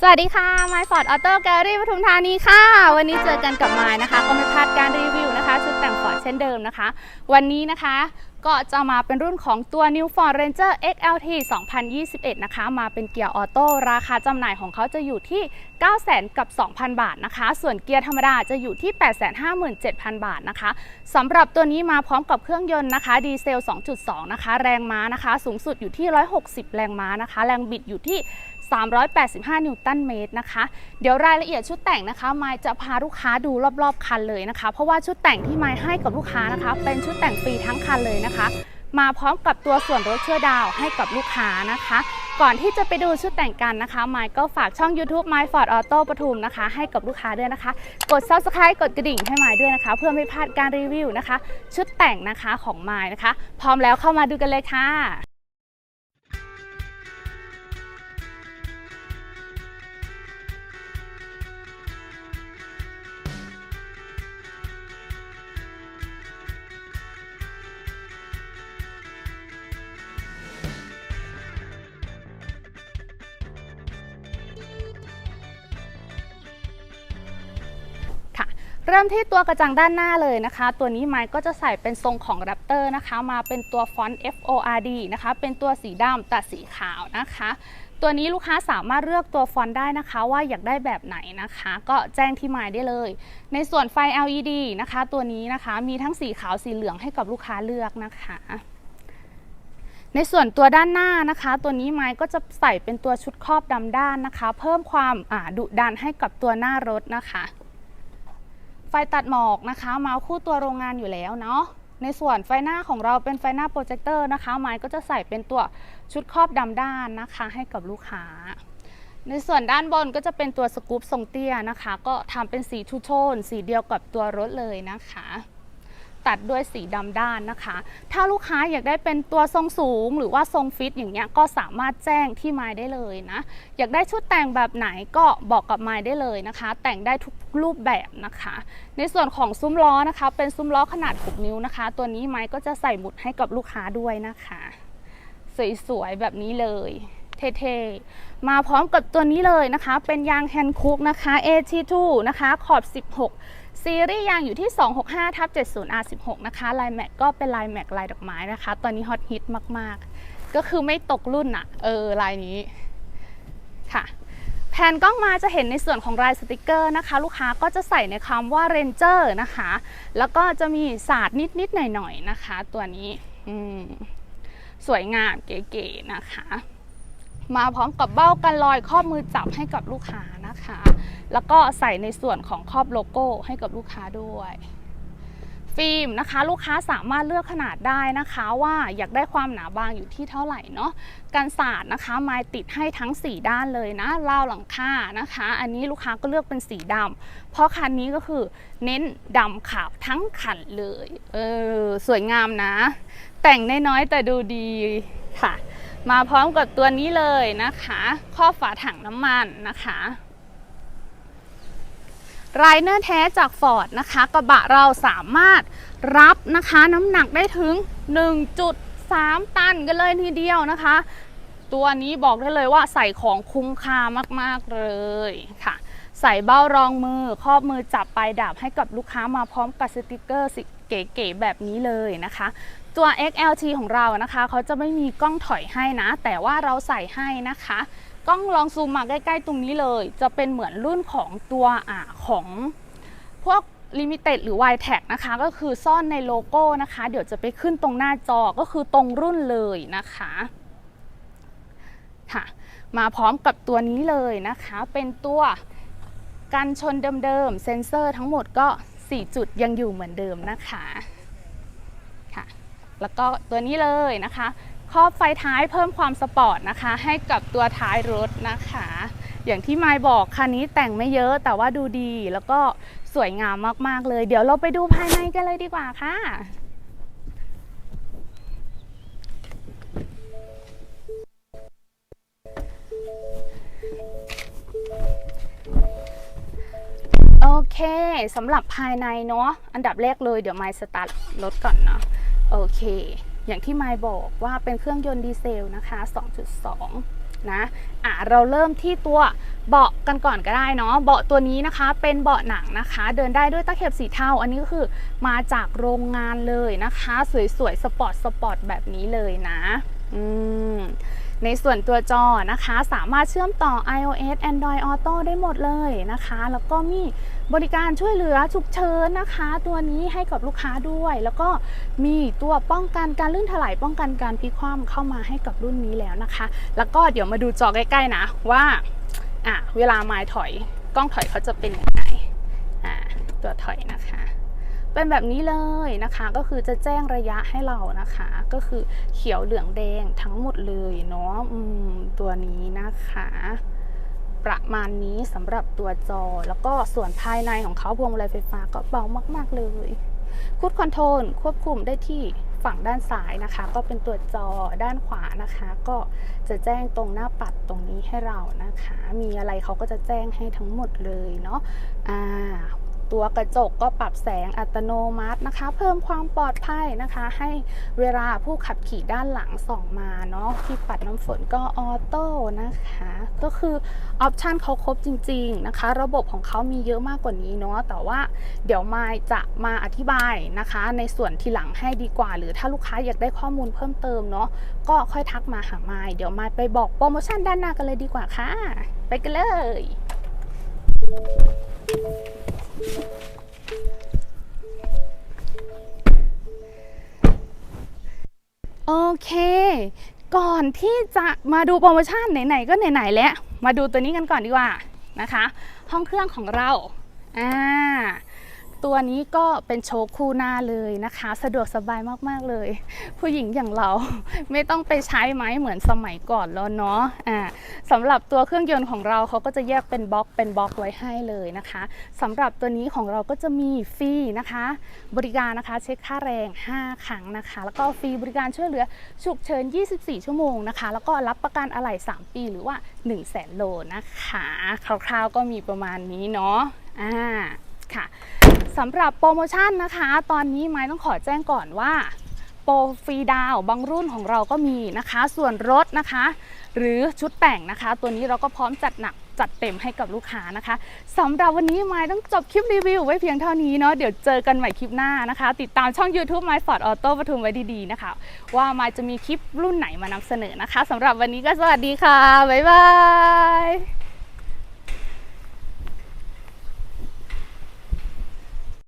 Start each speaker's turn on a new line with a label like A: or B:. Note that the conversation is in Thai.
A: สวัสดีค่ะ My Ford Auto Gallery ปทุมธานีค่ะ วันนี้เจอกันกับ My นะคะ ก็ไม่พลาดการรีวิวนะคะ ชุดแต่ง Ford เช่นเดิมนะคะ วันนี้นะคะก็จะมาเป็นรุ่นของตัว New Ford Ranger XLT 2021 นะคะ มาเป็นเกียร์ออโต้ราคาจำหน่ายของเขาจะอยู่ที่ 900,000 กับ 2,000 บาทนะคะ ส่วนเกียร์ธรรมดาจะอยู่ที่ 857,000 บาทนะคะสำหรับตัวนี้มาพร้อมกับเครื่องยนต์นะคะ ดีเซล 2.2 นะคะ แรงม้านะคะ สูงสุดอยู่ที่ 160 แรงม้านะคะ แรงบิดอยู่ที่ 385 นิวตันเมตรนะคะ เดี๋ยวรายละเอียดชุดแต่งนะคะไมายจะพาลูกค้าดูรอบๆคันเลยนะคะ เพราะว่าชุดแต่งที่ไมายให้กับลูกค้านะคะ เป็นชุดแต่งฟรีทั้งคันเลยนะคะ มาพร้อมกับตัวส่วนลดชั่วดาวให้กับลูกค้านะคะ ก่อนที่จะไปดูชุดแต่งกันนะคะไมายก็ฝากช่อง YouTube My Ford Auto ปทุมนะคะ ให้กับลูกค้าด้วยนะคะ กด Subscribe กดกระดิ่งให้ไมายด้วยนะคะ เพื่อไม่พลาดการรีวิวนะคะ ชุดแต่งนะคะของไมายนะคะ พร้อมแล้วเข้ามาดูกันเลยค่ะ เริ่มที่ตัวกระจังด้านหน้าเลยนะคะ ตัวนี้ไมค์ก็จะใส่เป็นทรงของ Raptor นะคะ มาเป็นตัวฟอนต์ FORD นะคะ เป็นตัวสีดำตัดสีขาวนะคะ ตัวนี้ลูกค้าสามารถเลือกตัวฟอนต์ได้นะคะ ว่าอยากได้แบบไหนนะคะ ก็แจ้งที่หมายได้เลย ในส่วนไฟ LED นะคะ ตัวนี้นะคะมีทั้งสีขาวสีเหลืองให้กับลูกค้าเลือกนะคะในส่วนตัวด้านหน้านะคะ ตัวนี้ไม้ก็จะใส่เป็นตัวชุดครอบดำด้านนะคะ เพิ่มความดุดันให้กับตัวหน้ารถนะคะ ไฟตัดหมอกนะคะมาคู่ตัวโรงงานอยู่แล้วเนาะในส่วนไฟหน้าของเราเป็นไฟหน้าโปรเจคเตอร์นะคะไม้ก็จะใส่เป็นตัวชุดครอบดำด้านนะคะให้กับลูกค้า ในส่วนด้านบนก็จะเป็นตัวสกู๊ปทรงเตี้ยนะคะ ก็ทำเป็นสีทูโทนสีเดียวกับตัวรถเลยนะคะ ตัดด้วยสีดำด้านนะคะ ถ้าลูกค้าอยากได้เป็นตัวทรงสูง หรือว่าทรงฟิตอย่างเงี้ยก็สามารถแจ้งที่ไมล์ได้เลยนะ อยากได้ชุดแต่งแบบไหนก็บอกกับไมล์ได้เลยนะคะ แต่งได้ทุกรูปแบบนะคะ ในส่วนของซุ้มล้อนะคะ เป็นซุ้มล้อขนาด 6 นิ้วนะคะ ตัวนี้ไมล์ก็จะใส่หมุดให้กับลูกค้าด้วยนะคะ สวยๆแบบนี้เลยเท่ๆ มาพร้อมกับตัวนี้เลยนะคะ เป็นยางแฮนด์คุกนะคะ AT2 นะคะ ขอบ 16 ซีรีส์ยางอยู่ที่ 265ทับ70 R16 นะคะลายแม็กก็เป็นลายแม็กลายดอกไม้นะคะ ตอนนี้ฮอตฮิตมากๆ ก็คือไม่ตกรุ่นอะเออลายนี้ค่ะแผ่นกล้องมาจะเห็นในส่วนของลายสติกเกอร์นะคะ ลูกค้าก็จะใส่ในคำว่า Ranger นะคะ แล้วก็จะมีศาสตร์นิด ๆ หน่อย ๆ นะคะ ตัวนี้สวยงามเก๋ๆนะคะ มาพร้อมกับเบ้ากันรอยครอมือจับให้กับลูกค้านะคะ แล้วก็ใส่ในส่วนของครอบโลโก้ให้กับลูกค้าด้วยฟิล์มนะคะลูกค้าสามารถเลือกขนาดได้นะคะว่าอยากได้ความหนาบางอยู่ที่เท่าไหร่เนาะกันศาสตร์นะคะไม้ติดให้ทั้ง 4 ด้านเลยนะราวหลังคานะคะ อันนี้ลูกค้าก็เลือกเป็นสีดำเพราะคันนี้ก็คือเน้นดำขาวทั้งคันเลยเออสวยงามนะ แต่งน้อยๆแต่ดูดีค่ะ มาพร้อมกับตัวนี้เลยนะคะครอบฝาถังน้ำมันนะคะ ไรเนอร์แท้จากฟอร์ดนะคะ กระบะเราสามารถรับนะคะน้ำหนักได้ถึง 1.3 ตันกันเลยทีเดียวนะคะ ตัวนี้บอกได้เลยว่าใส่ของคุ้มค่ามากๆเลยค่ะ ใส่เบ้ารองมือครอบมือจับปลายดาบให้กับลูกค้ามาพร้อมกับสติกเกอร์สิเก๋ๆแบบนี้เลยนะคะ ตัว XLT ของเรานะคะ เขาจะไม่มีกล้องถอยให้นะ แต่ว่าเราใส่ให้นะคะ กล้องลองซูมมาใกล้ๆตรงนี้เลย จะเป็นเหมือนรุ่นของตัวอ่าของพวก Limited หรือ y t e c นะคะ ก็คือซ่อนในโลโก้นะคะ เดี๋ยวจะไปขึ้นตรงหน้าจอก็คือตรงรุ่นเลยนะคะค่ะมาพร้อมกับตัวนี้เลยนะคะ เป็นตัวกันชนเดิมๆเซนเซอร์ทั้งหมดก็ 4 จุดยังอยู่เหมือนเดิมนะคะค่ะแล้วก็ตัวนี้เลยนะคะ รอบไฟท้ายเพิ่มความสปอร์ตนะคะ ให้กับตัวท้ายรถนะคะ อย่างที่ไมายบอกคันนี้แต่งไม่เยอะแต่ว่าดูดีแล้วก็สวยงามมากๆเลย เดี๋ยวเราไปดูภายในกันเลยดีกว่าค่ะโอเคสำหรับภายในเนาะอันดับแรกเลยเดี๋ยวไมสตาร์ทรถก่อนเนาะโอเค อย่างที่ไมล์บอกว่าเป็นเครื่องยนต์ดีเซลนะคะ 2.2 นะอะเราเริ่มที่ตัวเบาะกันก่อนก็ได้เนาะ เบาะตัวนี้นะคะเป็นเบาะหนังนะคะ เดินได้ด้วยตะเข็บสีเทา อันนี้ก็คือมาจากโรงงานเลยนะคะ สวยๆ สปอร์ตสปอร์ตแบบนี้เลยนะ อืมในส่วนตัวจอนะคะ สามารถเชื่อมต่อ iOS Android Auto ได้หมดเลยนะคะ แล้วก็มีบริการช่วยเหลือฉุกเฉินนะคะ ตัวนี้ให้กับลูกค้าด้วย แล้วก็มีตัวป้องกันการลื่นถลายป้องกันการพลิกคว่ำเข้ามาให้กับรุ่นนี้แล้วนะคะ แล้วก็เดี๋ยวมาดูจอใกล้ๆนะว่าอะเวลาไม้ถอยกล้องถอยเขาจะเป็นยังไงอะตัวถอยนะคะ เป็นแบบนี้เลยนะคะ ก็คือจะแจ้งระยะให้เรานะคะ ก็คือเขียวเหลืองแดงทั้งหมดเลยเนาะตัวนี้นะคะ ประมาณนี้สำหรับตัวจอ แล้วก็ส่วนภายในของเขาพวงมาลัยไฟฟ้าก็เบามากๆเลยคูดคอนโทรลควบคุมได้ที่ฝั่งด้านซ้ายนะคะ ก็เป็นตัวจอด้านขวานะคะ ก็จะแจ้งตรงหน้าปัดตรงนี้ให้เรานะคะ มีอะไรเขาก็จะแจ้งให้ทั้งหมดเลยเนาะอ่า ตัวกระจกก็ปรับแสงอัตโนมัตินะคะ เพิ่มความปลอดภัยนะคะ ให้เวลาผู้ขับขี่ด้านหลังส่องมาเนาะที่ปัดน้ำฝนก็ออโต้นะคะ ก็คือออปชันเขาครบจริง ๆนะคะ ระบบของเขามีเยอะมากกว่านี้เนาะแต่ว่าเดี๋ยวมายจะมาอธิบายนะคะ ในส่วนทีหลังให้ดีกว่า หรือถ้าลูกค้าอยากได้ข้อมูลเพิ่มเติมเนาะก็ค่อยทักมาหามายเดี๋ยวมายไปบอกโปรโมชั่นด้านหน้ากันเลยดีกว่าค่ะ ไปกันเลย โอเค ก่อนที่จะมาดูโปรโมชั่นไหนๆก็ไหนๆแล้ว มาดูตัวนี้กันก่อนดีกว่านะคะ ห้องเครื่องของเรา อ่า ตัวนี้ก็เป็นโชว์คู่หน้าเลยนะคะ สะดวกสบายมากๆเลย ผู้หญิงอย่างเราไม่ต้องไปใช้ไม้เหมือนสมัยก่อนแล้วเนาะอ่าสำหรับตัวเครื่องยนต์ของเราเขาก็จะแยกเป็นบล็อกเป็นบล็อกไว้ให้เลยนะคะสำหรับตัวนี้ของเราก็จะมีฟรีนะคะ บริการนะคะเช็คค่าแรง 5 ครั้งนะคะ แล้วก็ฟรีบริการช่วยเหลือฉุกเฉิน 24 ชั่วโมงนะคะ แล้วก็รับประกันอะไหล่3 ปีหรือว่า 1 0 0 0 0แสนโลนะคะคร่าวๆก็มีประมาณนี้เนาะอ่า ค่ะสำหรับโปรโมชั่นนะคะ ตอนนี้ไม้ต้องขอแจ้งก่อนว่าโปรฟรีดาวบางรุ่นของเราก็มีนะคะ ส่วนรถนะคะ หรือชุดแต่งนะคะ ตัวนี้เราก็พร้อมจัดหนักจัดเต็มให้กับลูกค้านะคะสำหรับวันนี้ไม้ต้องจบคลิปรีวิวไว้เพียงเท่านี้เนาะเดี๋ยวเจอกันใหม่คลิปหน้านะคะ ติดตามช่อง YouTube ไม้ฟอร์ดออโต้ปทุมไว้ดีๆนะคะ ว่าไม้จะมีคลิปรุ่นไหนมานำเสนอนะคะสำหรับวันนี้ก็สวัสดีค่ะ บ๊ายบาย